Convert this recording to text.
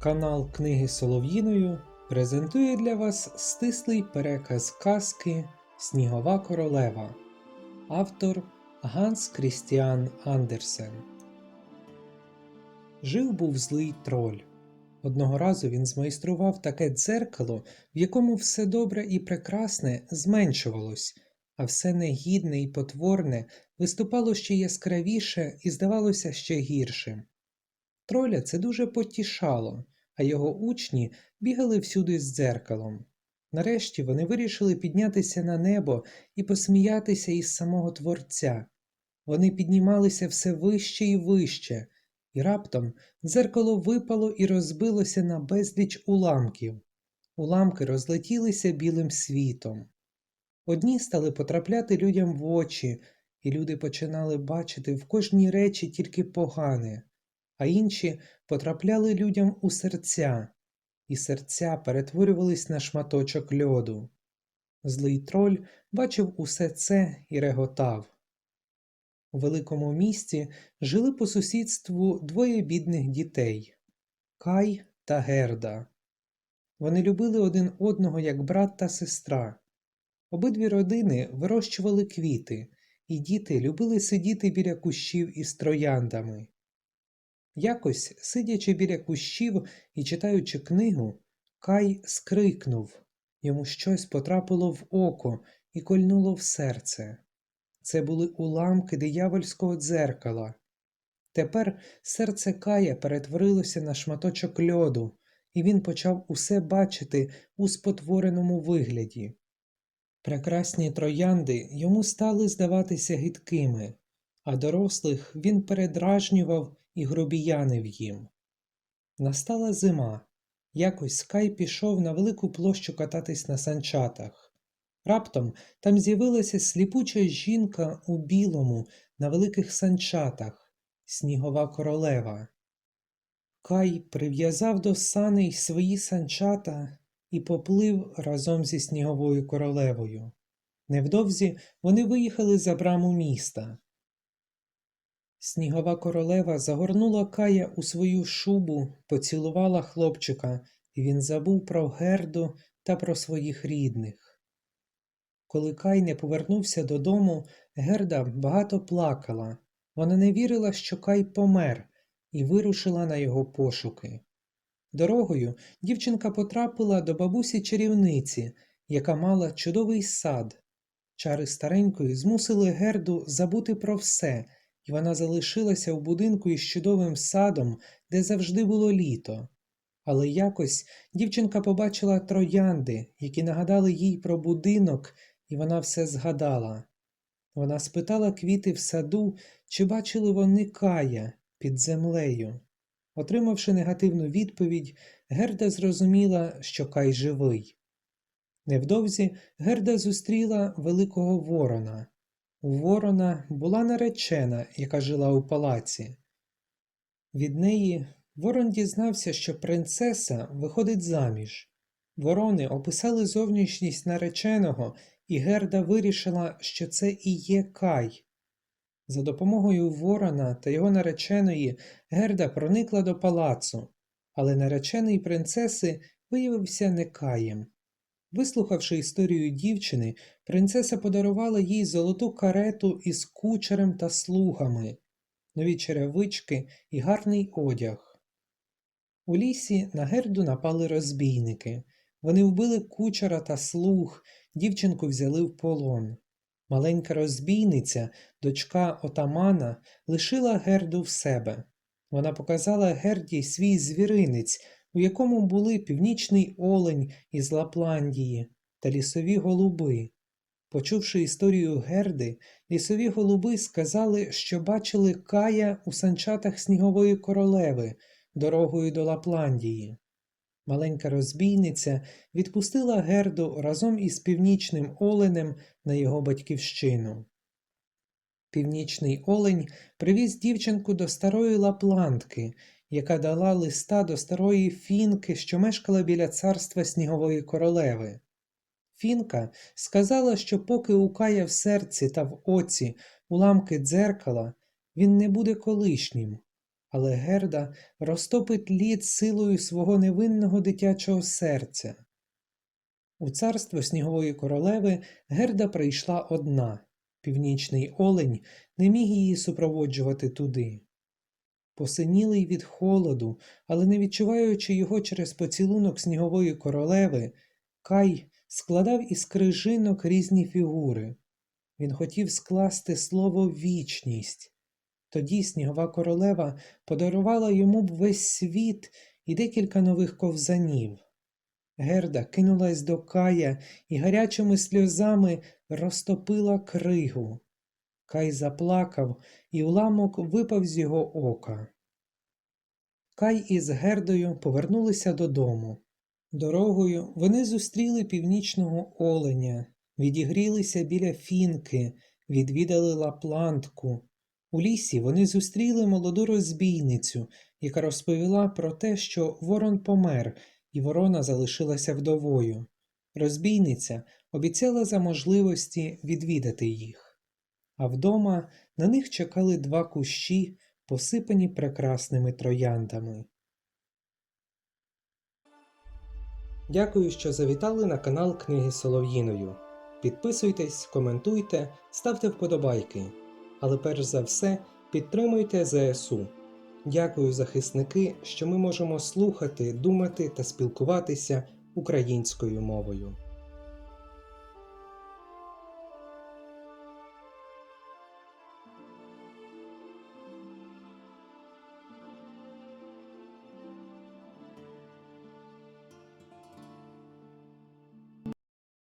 Канал Книги Солов'їною презентує для вас стислий переказ казки Снігова королева. Автор Ганс Крістіан Андерсен. Жив був злий троль. Одного разу він змайстрував таке дзеркало, в якому все добре і прекрасне зменшувалось, а все негідне і потворне виступало ще яскравіше і здавалося ще гіршим. Троля це дуже потішало, а його учні бігали всюди з дзеркалом. Нарешті вони вирішили піднятися на небо і посміятися із самого Творця. Вони піднімалися все вище і вище, і раптом дзеркало випало і розбилося на безліч уламків. Уламки розлетілися білим світом. Одні стали потрапляти людям в очі, і люди починали бачити в кожній речі тільки погане, а інші потрапляли людям у серця, і серця перетворювались на шматочок льоду. Злий троль бачив усе це і реготав. У великому місті жили по сусідству двоє бідних дітей Кай та Герда. Вони любили один одного як брат та сестра. Обидві родини вирощували квіти, і діти любили сидіти біля кущів із трояндами. Якось, сидячи біля кущів і читаючи книгу, Кай скрикнув йому щось потрапило в око і кольнуло в серце. Це були уламки диявольського дзеркала. Тепер серце Кая перетворилося на шматочок льоду, і він почав усе бачити у спотвореному вигляді. Прекрасні троянди йому стали здаватися гидкими, а дорослих він передражнював і грубіянив їм. Настала зима. Якось Кай пішов на велику площу кататись на санчатах. Раптом там з'явилася сліпуча жінка у білому на великих санчатах, снігова королева. Кай прив'язав до саней свої санчата і поплив разом зі сніговою королевою. Невдовзі вони виїхали за браму міста. Снігова королева загорнула Кая у свою шубу, поцілувала хлопчика, і він забув про герду та про своїх рідних. Коли Кай не повернувся додому, Герда багато плакала. Вона не вірила, що Кай помер, і вирушила на його пошуки. Дорогою дівчинка потрапила до бабусі чарівниці, яка мала чудовий сад. Чари старенької змусили Герду забути про все, і вона залишилася у будинку із чудовим садом, де завжди було літо. Але якось дівчинка побачила троянди, які нагадали їй про будинок, і вона все згадала. Вона спитала квіти в саду, чи бачили вони кая під землею. Отримавши негативну відповідь, Герда зрозуміла, що Кай живий. Невдовзі Герда зустріла великого ворона. У ворона була наречена, яка жила у палаці. Від неї ворон дізнався, що принцеса виходить заміж. Ворони описали зовнішність нареченого, і Герда вирішила, що це і є Кай. За допомогою ворона та його нареченої Герда проникла до палацу, але наречений принцеси виявився не Каєм. Вислухавши історію дівчини, принцеса подарувала їй золоту карету із кучерем та слугами, нові черевички і гарний одяг. У лісі на герду напали розбійники. Вони вбили кучера та слуг, дівчинку взяли в полон. Маленька розбійниця, дочка отамана, лишила герду в себе. Вона показала герді свій звіринець, у якому були північний олень із Лапландії та лісові голуби. Почувши історію герди, лісові голуби сказали, що бачили кая у санчатах снігової королеви дорогою до Лапландії. Маленька розбійниця відпустила герду разом із північним оленем на його батьківщину. Північний олень привіз дівчинку до старої лапландки, яка дала листа до старої фінки, що мешкала біля царства снігової королеви. Фінка сказала, що поки у Кая в серці та в оці уламки дзеркала, він не буде колишнім. але Герда розтопить лід силою свого невинного дитячого серця. У царство снігової королеви Герда прийшла одна. Північний олень не міг її супроводжувати туди. Посинілий від холоду, але не відчуваючи його через поцілунок снігової королеви, Кай складав із крижинок різні фігури. Він хотів скласти слово вічність. Тоді снігова королева подарувала йому б весь світ і декілька нових ковзанів. Герда кинулась до Кая і гарячими сльозами розтопила кригу. Кай заплакав, і уламок випав з його ока. Кай із Гердою повернулися додому. Дорогою вони зустріли північного оленя, відігрілися біля фінки, відвідали лаплантку. У лісі вони зустріли молоду розбійницю, яка розповіла про те, що ворон помер, і ворона залишилася вдовою. Розбійниця обіцяла за можливості відвідати їх. А вдома на них чекали два кущі, посипані прекрасними трояндами. Дякую, що завітали на канал Книги Солов'їною. Підписуйтесь, коментуйте, ставте вподобайки. Але перш за все підтримуйте ЗСУ. Дякую, захисники, що ми можемо слухати, думати та спілкуватися українською мовою.